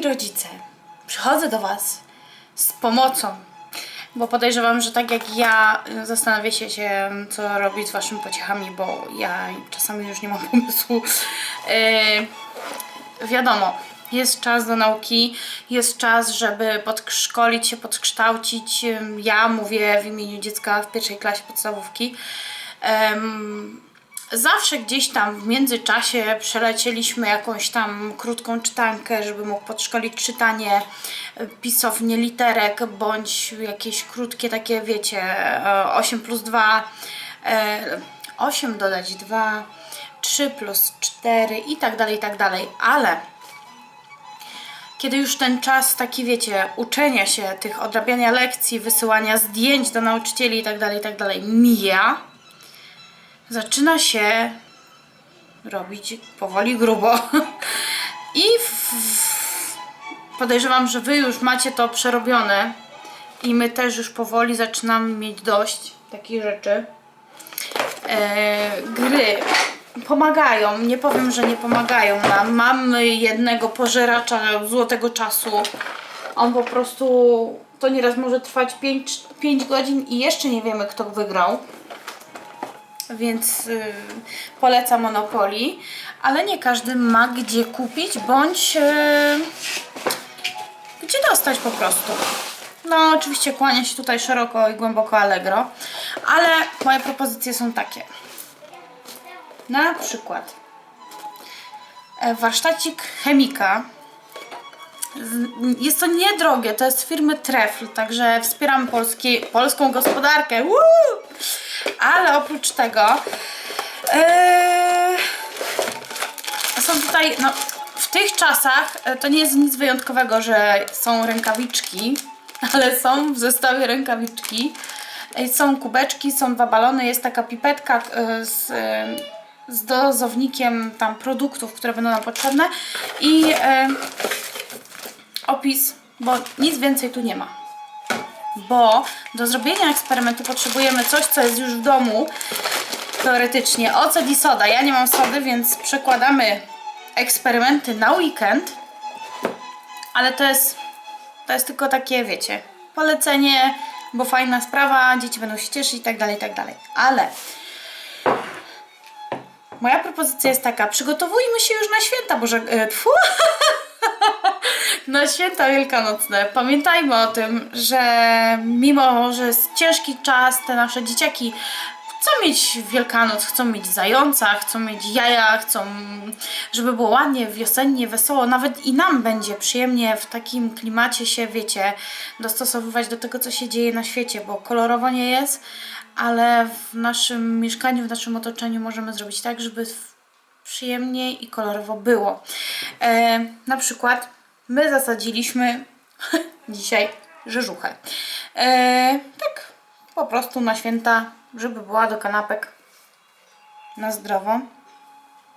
Rodzice, przychodzę do Was z pomocą, bo podejrzewam, że tak jak ja y, zastanawiacie się, co robić z Waszymi pociechami, bo ja czasami już nie mam pomysłu. Yy, wiadomo, jest czas do nauki, jest czas, żeby podszkolić się, podkształcić. Ym, Ja mówię w imieniu dziecka w pierwszej klasie podstawówki. Zawsze gdzieś tam w międzyczasie przelecieliśmy jakąś tam krótką czytankę, żeby mógł podszkolić czytanie, pisownie literek, bądź jakieś krótkie takie, wiecie, e, 8 plus 2, e, 8 dodać 2, 3 plus 4 i tak dalej, i tak dalej. Ale kiedy już ten czas taki, wiecie, uczenia się, tych odrabiania lekcji, wysyłania zdjęć do nauczycieli i tak dalej, i tak dalej mija, zaczyna się robić powoli grubo. I podejrzewam, że Wy już macie to przerobione i my też już powoli zaczynamy mieć dość takich rzeczy. E, gry pomagają, nie powiem, że nie pomagają nam. Mamy jednego pożeracza złotego czasu. On po prostu, to nieraz może trwać 5, 5 godzin i jeszcze nie wiemy, kto wygrał więc y, polecam Monopoly, ale nie każdy ma gdzie kupić bądź y, gdzie dostać po prostu. No, oczywiście kłania się tutaj szeroko i głęboko Allegro, ale moje propozycje są takie. Na przykład e, warsztacik chemika. Jest to niedrogie, to jest z firmy Trefl, także wspieram polskie, polską gospodarkę. Woo! Ale oprócz tego yy, są tutaj, no w tych czasach e, to nie jest nic wyjątkowego, że są rękawiczki, ale są w zestawie rękawiczki. E, Są kubeczki, są dwa balony, jest taka pipetka z, z dozownikiem tam produktów, które będą nam potrzebne i opis, bo nic więcej tu nie ma bo do zrobienia eksperymentu potrzebujemy coś, co jest już w domu, teoretycznie, ocet i soda. Ja nie mam sody, więc przekładamy eksperymenty na weekend, ale to jest, to jest tylko takie, wiecie, polecenie, bo fajna sprawa, dzieci będą się cieszyć i tak dalej, i tak dalej. Ale moja propozycja jest taka, przygotowujmy się już na święta Boże... E, tfu, na święta wielkanocne. Pamiętajmy o tym, że mimo, że jest ciężki czas, te nasze dzieciaki chcą mieć Wielkanoc, chcą mieć zająca, chcą mieć jaja, chcą, żeby było ładnie, wiosennie, wesoło. Nawet i nam będzie przyjemnie w takim klimacie się, wiecie, dostosowywać do tego, co się dzieje na świecie, bo kolorowo nie jest, ale w naszym mieszkaniu, w naszym otoczeniu możemy zrobić tak, żeby przyjemnie i kolorowo było. E, na przykład my zasadziliśmy dzisiaj rzeżuchę. E, tak, po prostu na święta, żeby była do kanapek na zdrowo.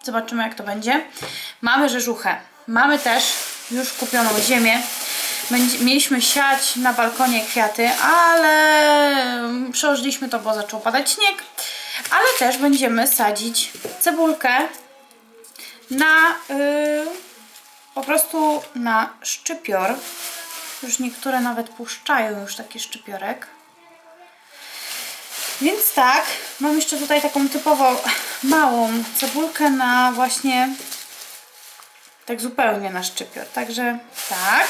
Zobaczymy jak to będzie. Mamy rzeżuchę. Mamy też już kupioną ziemię. Mieliśmy siać na balkonie kwiaty, ale przełożyliśmy to, bo zaczął padać śnieg. Ale też będziemy sadzić cebulkę na y, po prostu na szczypior. Już niektóre nawet puszczają już taki szczypiorek. Więc tak, mam jeszcze tutaj taką typowo małą cebulkę na właśnie tak zupełnie na szczypior. Także tak.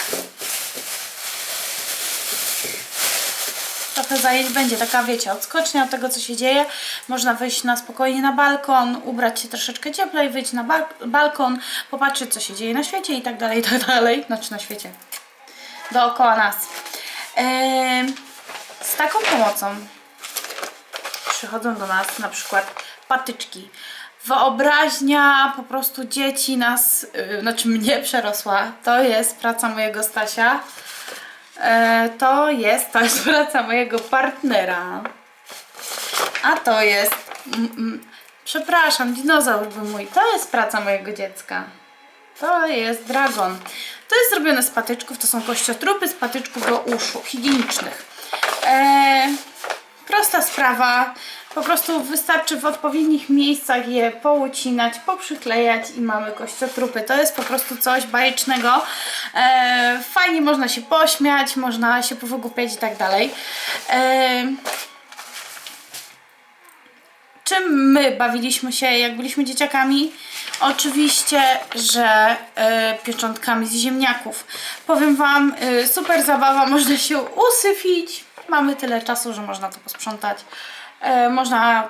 Trochę zajęć będzie taka, wiecie, odskocznia od tego, co się dzieje. Można wyjść na spokojnie na balkon, ubrać się troszeczkę cieplej, wyjść na bal balkon, popatrzeć, co się dzieje na świecie i tak dalej, i tak dalej. Znaczy na świecie. Dookoła nas. Z taką pomocą przychodzą do nas na przykład patyczki. Wyobraźnia po prostu dzieci nas, yy, znaczy mnie przerosła. To jest praca mojego Stasia. E, to jest, to praca mojego partnera. A to jest, mm, mm, przepraszam, dinozaur mój. To jest praca mojego dziecka. To jest dragon. To jest zrobione z patyczków, to są kościotrupy z patyczków do uszu, higienicznych. E, Prosta sprawa. Po prostu wystarczy w odpowiednich miejscach je poucinać, poprzyklejać i mamy kościotrupy. To jest po prostu coś bajecznego. E, fajnie można się pośmiać, można się powygłupiać i tak dalej. E, czym my bawiliśmy się, jak byliśmy dzieciakami? Oczywiście, że e, pieczątkami z ziemniaków. Powiem Wam, e, super zabawa, można się usyfić. Mamy tyle czasu, że można to posprzątać. E, można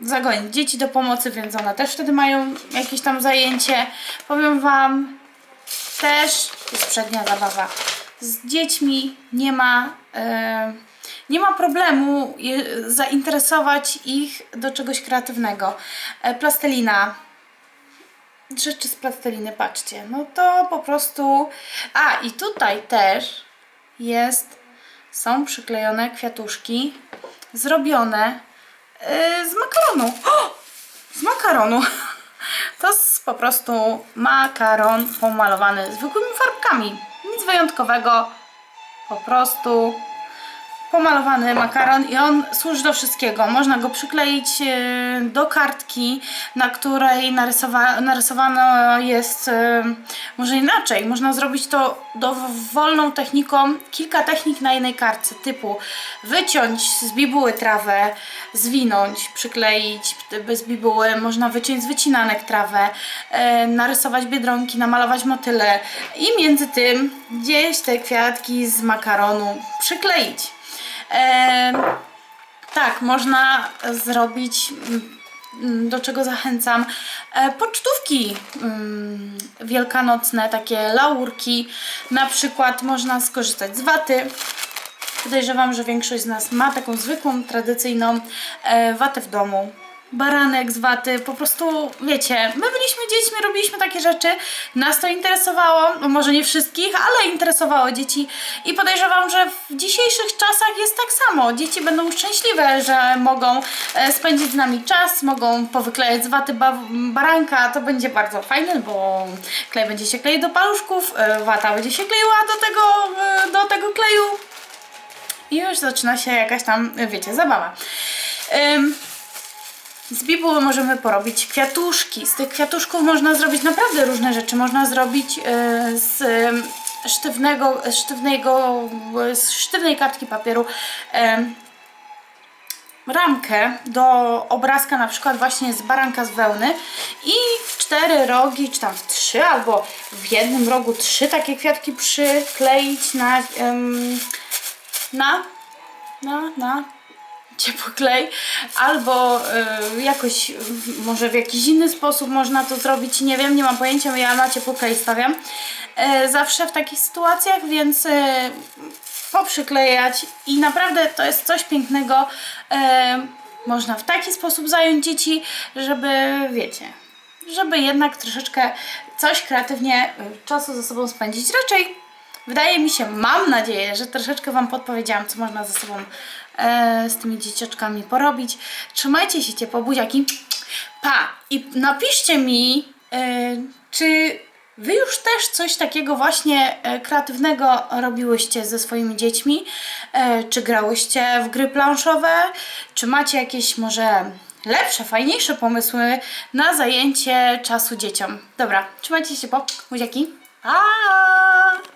zagonić dzieci do pomocy, więc one też wtedy mają jakieś tam zajęcie. Powiem Wam, też jest przednia zabawa. Z dziećmi nie ma, e, nie ma problemu zainteresować ich do czegoś kreatywnego. E, plastelina, rzeczy z plasteliny, patrzcie, no to po prostu... A, i tutaj też jest, są przyklejone kwiatuszki zrobione e, z makaronu. O! Z makaronu. To jest po prostu makaron pomalowany zwykłymi farbkami. Nic wyjątkowego. Po prostu pomalowany makaron i on służy do wszystkiego. Można go przykleić e, do kartki, na której narysowa narysowano jest e, może inaczej. Można zrobić to dowolną techniką, kilka technik na jednej kartce, typu wyciąć z bibuły trawę, zwinąć, przykleić z bibuły, można wyciąć z wycinanek trawę, e, narysować biedronki, namalować motyle i między tym gdzieś te kwiatki z makaronu przykleić. Tak, można zrobić, mm, do czego zachęcam, e, pocztówki mm, wielkanocne, takie laurki. Na przykład można skorzystać z waty. Podejrzewam, że większość z nas ma taką zwykłą, tradycyjną e, watę w domu. Baranek z waty, po prostu wiecie, my byliśmy dziećmi, robiliśmy takie rzeczy, nas to interesowało, no może nie wszystkich, ale interesowało dzieci i podejrzewam, że w dzisiejszych czasach jest tak samo. Dzieci będą szczęśliwe, że mogą e, spędzić z nami czas, mogą powyklejać z waty ba baranka, to będzie bardzo fajne, bo klej będzie się kleił do paluszków, e, wata będzie się kleiła do tego, e, do tego kleju i już zaczyna się jakaś tam, wiecie, zabawa. Z bibuły możemy porobić kwiatuszki. Z tych kwiatuszków można zrobić naprawdę różne rzeczy. Można zrobić y, z y, sztywnego, sztywnego, z sztywnej kartki papieru y, ramkę do obrazka na przykład właśnie z baranka z wełny i w cztery rogi, czy tam w trzy albo w jednym rogu trzy takie kwiatki przykleić na, na, na, na ciepłoklej, albo y, jakoś może w jakiś inny sposób można to zrobić, nie wiem, nie mam pojęcia, ja na ciepłoklej stawiam y, zawsze w takich sytuacjach, więc y, poprzyklejać i naprawdę to jest coś pięknego. y, można w taki sposób zająć dzieci, żeby, wiecie, żeby jednak troszeczkę coś kreatywnie y, czasu ze sobą spędzić. Raczej wydaje mi się, mam nadzieję, że troszeczkę Wam podpowiedziałam, co można ze sobą e, z tymi dzieciaczkami porobić. Trzymajcie się ciepło, buziaki. Pa! I napiszcie mi, e, czy Wy już też coś takiego właśnie e, kreatywnego robiłyście ze swoimi dziećmi? E, czy grałyście w gry planszowe? Czy macie jakieś może lepsze, fajniejsze pomysły na zajęcie czasu dzieciom? Dobra, trzymajcie się ciepło, buziaki. Pa!